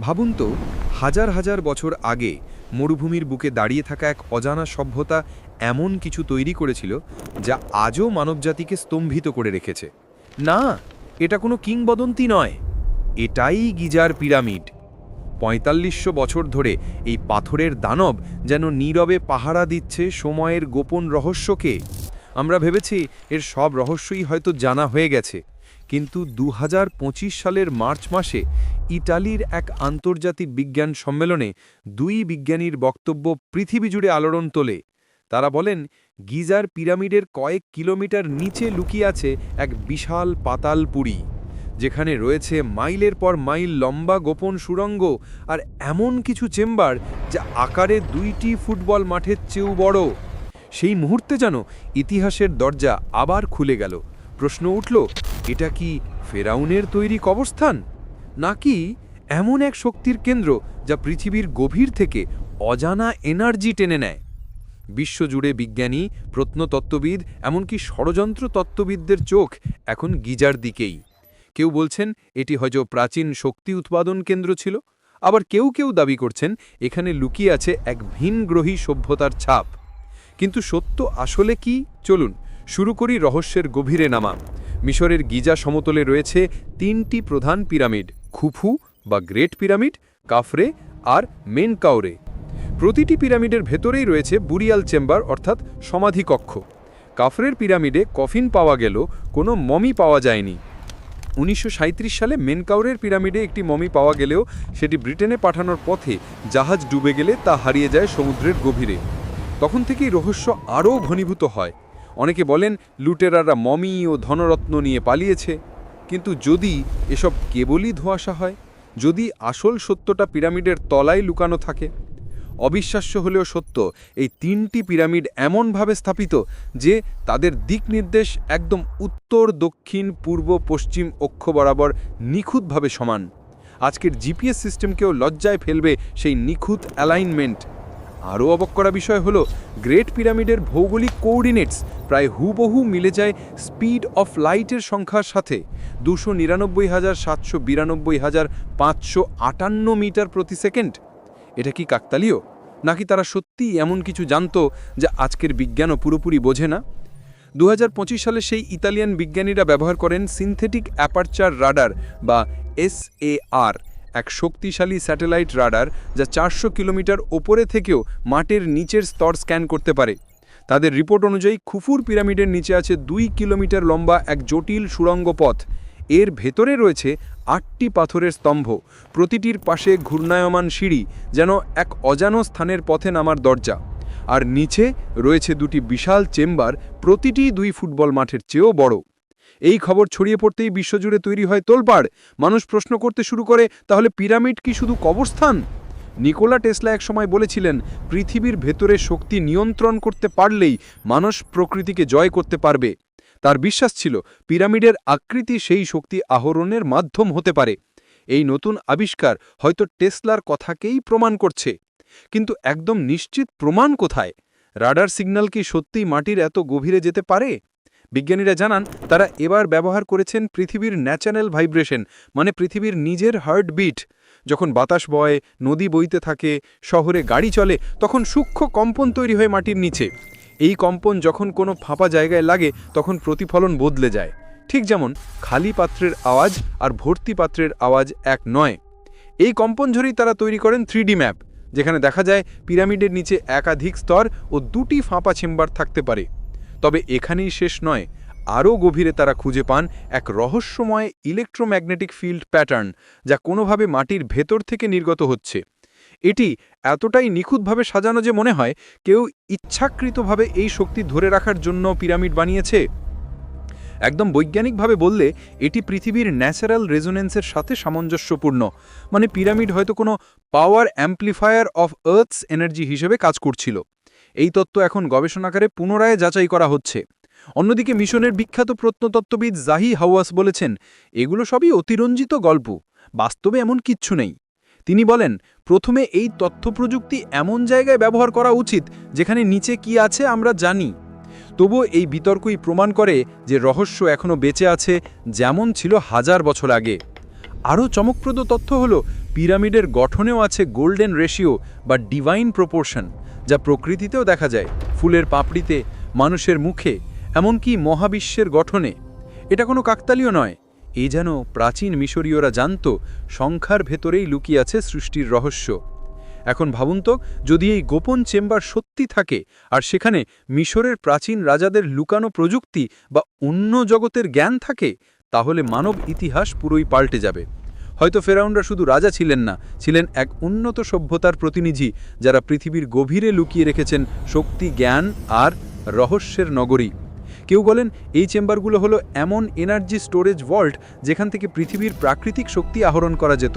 ভাবুন তো, হাজার হাজার বছর আগে মরুভূমির বুকে দাঁড়িয়ে থাকা এক অজানা সভ্যতা এমন কিছু তৈরি করেছিল যা আজও মানবজাতিকে স্তম্ভিত করে রেখেছে। না, এটা কোনো কিংবদন্তি নয়। এটাই গিজার পিরামিড। পঁয়তাল্লিশশো বছর ধরে এই পাথরের দানব যেন নীরবে পাহারা দিচ্ছে সময়ের গোপন রহস্যকে। আমরা ভেবেছি এর সব রহস্যই হয়তো জানা হয়ে গেছে। কিন্তু দু হাজার পঁচিশ সালের মার্চ মাসে ইটালির এক আন্তর্জাতিক বিজ্ঞান সম্মেলনে দুই বিজ্ঞানীর বক্তব্য পৃথিবী জুড়ে আলোড়ন তোলে। তারা বলেন, গিজার পিরামিডের কয়েক কিলোমিটার নিচে লুকিয়ে আছে এক বিশাল পাতাল পুরী, যেখানে রয়েছে মাইলের পর মাইল লম্বা গোপন সুড়ঙ্গ আর এমন কিছু চেম্বার যা আকারে দুইটি ফুটবল মাঠের চেয়েও বড়। সেই মুহূর্তে যেন ইতিহাসের দরজা আবার খুলে গেল। প্রশ্ন উঠল এটা কি ফেরাউনের তৈরি কবরস্থান? নাকি এমন এক শক্তির কেন্দ্র যা পৃথিবীর গভীর থেকে অজানা এনার্জি টেনে নেয়? বিশ্বজুড়ে বিজ্ঞানী, প্রত্নতত্ত্ববিদ, এমনকি ষড়যন্ত্র তত্ত্ববিদদের চোখ এখন গিজার দিকেই। কেউ বলছেন এটি হয়তো প্রাচীন শক্তি উৎপাদন কেন্দ্র ছিল, আবার কেউ কেউ দাবি করছেন এখানে লুকিয়ে আছে এক ভিনগ্রহী সভ্যতার ছাপ। কিন্তু সত্য আসলে কি? চলুন শুরু করি রহস্যের গভীরে নামা। মিশরের গিজা সমতলে রয়েছে তিনটি প্রধান পিরামিড, খুফু বা গ্রেট পিরামিড, কাফরে আর মেনকাউরে প্রতিটি পিরামিডের ভেতরেই রয়েছে বুরিয়াল চেম্বার অর্থাৎ সমাধি কক্ষ কাফরের পিরামিডে কফিন পাওয়া গেল, কোনো মমি পাওয়া যায়নি। উনিশশো সাঁইত্রিশ সালে মেনকাউরের পিরামিডে একটি মমি পাওয়া গেলেও সেটি ব্রিটেনে পাঠানোর পথে জাহাজ ডুবে গেলে তা হারিয়ে যায় সমুদ্রের গভীরে। তখন থেকেই রহস্য আরও ঘনীভূত হয়। অনেকে বলেন লুটেরাররা মমি ও ধনরত্ন নিয়ে পালিয়েছে। কিন্তু যদি এসব কেবলই ধোঁয়াশা হয়, যদি আসল সত্যটা পিরামিডের তলায় লুকানো থাকে, অবিশ্বাস্য হলেও সত্য, এই তিনটি পিরামিড এমনভাবে স্থাপিত যে তাদের দিক নির্দেশ একদম উত্তর, দক্ষিণ, পূর্ব, পশ্চিম অক্ষ বরাবর নিখুঁতভাবে সমান। আজকের জিপিএস সিস্টেমকেও লজ্জায় ফেলবে সেই নিখুঁত অ্যালাইনমেন্ট। আরও অবাক করা বিষয় হলো গ্রেট পিরামিডের ভৌগোলিক কোঅর্ডিনেটস প্রায় হুবহু মিলে যায় স্পিড অফ লাইটের সংখ্যার সাথে। দুশো নিরানব্বই হাজার সাতশো বিরানব্বই হাজার পাঁচশো আটান্ন মিটার প্রতি সেকেন্ড। এটা কি কাকতালীয়? নাকি তারা সত্যিই এমন কিছু জানতো যা আজকের বিজ্ঞানও পুরোপুরি বোঝে না? দু হাজার পঁচিশ সালে সেই ইতালিয়ান বিজ্ঞানীরা ব্যবহার করেন সিনথেটিক অ্যাপারচার রাডার বা এসএআর এক শক্তিশালী স্যাটেলাইট রাডার যা চারশো কিলোমিটার ওপরে থেকেও মাটির নিচের স্তর স্ক্যান করতে পারে। তাদের রিপোর্ট অনুযায়ী খুফুর পিরামিডের নিচে আছে দুই কিলোমিটার লম্বা এক জটিল সুড়ঙ্গ পথ। এর ভেতরে রয়েছে আটটি পাথরের স্তম্ভ। প্রতিটির পাশে ঘূর্ণায়মান সিঁড়ি যেন এক অজানো স্থানের পথে নামার দরজা। আর নিচে রয়েছে দুটি বিশাল চেম্বার প্রতিটি দুই ফুটবল মাঠের চেয়েও বড়। এই খবর ছড়িয়ে পড়তেই বিশ্বজুড়ে তৈরি হয় তোলপাড়। মানুষ প্রশ্ন করতে শুরু করে, তাহলে পিরামিড কি শুধু কবরস্থান? নিকোলা টেসলা এক সময় বলেছিলেন, পৃথিবীর ভেতরে শক্তি নিয়ন্ত্রণ করতে পারলেই মানুষ প্রকৃতিকে জয় করতে পারবে। তার বিশ্বাস ছিল, পিরামিডের আকৃতি সেই শক্তি আহরণের মাধ্যম হতে পারে। এই নতুন আবিষ্কার হয়তো টেসলার কথাকেই প্রমাণ করছে। কিন্তু একদম নিশ্চিত প্রমাণ কোথায়? রাডার সিগন্যাল কি সত্যিই মাটির এত গভীরে যেতে পারে? বিজ্ঞানীরা জানান, তারা এবার ব্যবহার করেছেন পৃথিবীর ন্যাচারাল ভাইব্রেশন মানে পৃথিবীর নিজের হার্টবিট। যখন বাতাস বয়, নদী বইতে থাকে, শহরে গাড়ি চলে, তখন সূক্ষ্ম কম্পন তৈরি হয় মাটির নিচে। এই কম্পন যখন কোনো ফাঁপা জায়গায় লাগে, তখন প্রতিফলন বদলে যায়। ঠিক যেমন, খালি পাত্রের আওয়াজ আর ভর্তি পাত্রের আওয়াজ এক নয়। এই কম্পন ঝরেই তারা তৈরি করেন থ্রি ম্যাপ, যেখানে দেখা যায়, পিরামিডের নিচে একাধিক স্তর ও দুটি ফাঁপা চেম্বার থাকতে পারে। তবে এখানেই শেষ নয়, আরও গভীরে তারা খুঁজে পান এক রহস্যময় ইলেকট্রোম্যাগনেটিক ফিল্ড প্যাটার্ন যা কোনোভাবে মাটির ভেতর থেকে নির্গত হচ্ছে। এটি এতটাই নিখুঁতভাবে সাজানো যে মনে হয়, কেউ ইচ্ছাকৃতভাবে এই শক্তি ধরে রাখার জন্য পিরামিড বানিয়েছে। একদম বৈজ্ঞানিকভাবে বললে, এটি পৃথিবীর ন্যাচারাল রেজোনেন্সের সাথে সামঞ্জস্যপূর্ণ মানে পিরামিড হয়তো কোনো power amplifier of earth's energy হিসেবে কাজ করছিল। এই তত্ত্ব এখন গবেষণাকারে পুনরায় যাচাই করা হচ্ছে। অন্যদিকে মিশনের বিখ্যাত প্রত্নতত্ত্ববিদ জাহি হাওয়াস বলেছেন, এগুলো সবই অতিরঞ্জিত গল্প, বাস্তবে এমন কিচ্ছু নেই। তিনি বলেন, প্রথমে এই তথ্য প্রযুক্তি এমন জায়গায় ব্যবহার করা উচিত, যেখানে নিচে কি আছে আমরা জানি। তবুও এই বিতর্কই প্রমাণ করে যে রহস্য এখনও বেঁচে আছে, যেমন ছিল হাজার বছর আগে। আরও চমকপ্রদ তথ্য হল, পিরামিডের গঠনেও আছে গোল্ডেন রেশিও বা ডিভাইন প্রপোর্শন, যা প্রকৃতিতেও দেখা যায়, ফুলের পাপড়িতে, মানুষের মুখে, এমনকি মহাবিশ্বের গঠনে। এটা কোনো কাকতালীয় নয়, এ যেন প্রাচীন মিশরীয়রা জানত, সংখ্যার ভেতরেই লুকিয়ে আছে সৃষ্টির রহস্য। এখন ভাবুন তো, যদি এই গোপন চেম্বার সত্যি থাকে, আর সেখানে মিশরের প্রাচীন রাজাদের লুকানো প্রযুক্তি বা অন্য জগতের জ্ঞান থাকে তাহলে মানব ইতিহাস পুরোই পাল্টে যাবে। হয়তো ফেরাউনরা শুধু রাজা ছিলেন না, ছিলেন এক উন্নত সভ্যতার প্রতিনিধি যারা পৃথিবীর গভীরে লুকিয়ে রেখেছেন শক্তি, জ্ঞান আর রহস্যের নগরী। কেউ বলেন এই চেম্বারগুলো হলো এমন এনার্জি স্টোরেজ ভল্ট যেখান থেকে পৃথিবীর প্রাকৃতিক শক্তি আহরণ করা যেত।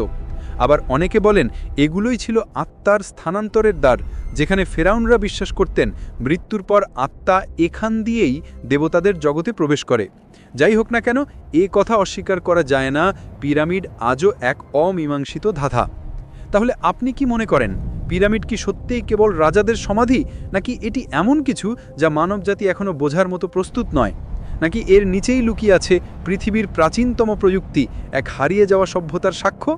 আবার অনেকে বলেন, এগুলোই ছিল আত্মার স্থানান্তরের দ্বার, যেখানে ফেরাউনরা বিশ্বাস করতেন মৃত্যুর পর আত্মা এখান দিয়েই দেবতাদের জগতে প্রবেশ করে। যাই হোক না কেন, এ কথা অস্বীকার করা যায় না, পিরামিড আজও এক অমীমাংসিত ধাঁধা। তাহলে আপনি কি মনে করেন, পিরামিড কি সত্যিই কেবল রাজাদের সমাধি, নাকি এটি এমন কিছু যা মানবজাতি এখনও বোঝার মতো প্রস্তুত নয়? নাকি এর নিচেই লুকিয়ে আছে পৃথিবীর প্রাচীনতম প্রযুক্তি, এক হারিয়ে যাওয়া সভ্যতার সাক্ষ্য?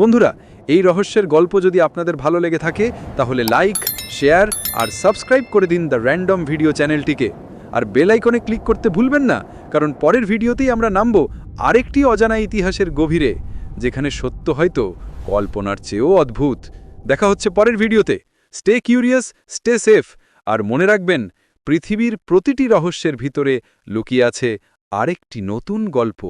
বন্ধুরা, এই রহস্যের গল্প যদি আপনাদের ভালো লেগে থাকে, তাহলে লাইক শেয়ার আর সাবস্ক্রাইব করে দিন দ্য র্যান্ডম ভিডিও চ্যানেলটিকে। আর বেল আইকনে ক্লিক করতে ভুলবেন না, কারণ পরের ভিডিওতেই আমরা নামব আরেকটি অজানা ইতিহাসের গভীরে, যেখানে সত্য হয়তো, কল্পনার চেয়েও অদ্ভুত। দেখা হচ্ছে পরের ভিডিওতে। স্টে কিউরিয়াস স্টে সেফ আর মনে রাখবেন, পৃথিবীর প্রতিটি রহস্যের ভিতরে লুকিয়ে আছে আরেকটি নতুন গল্প।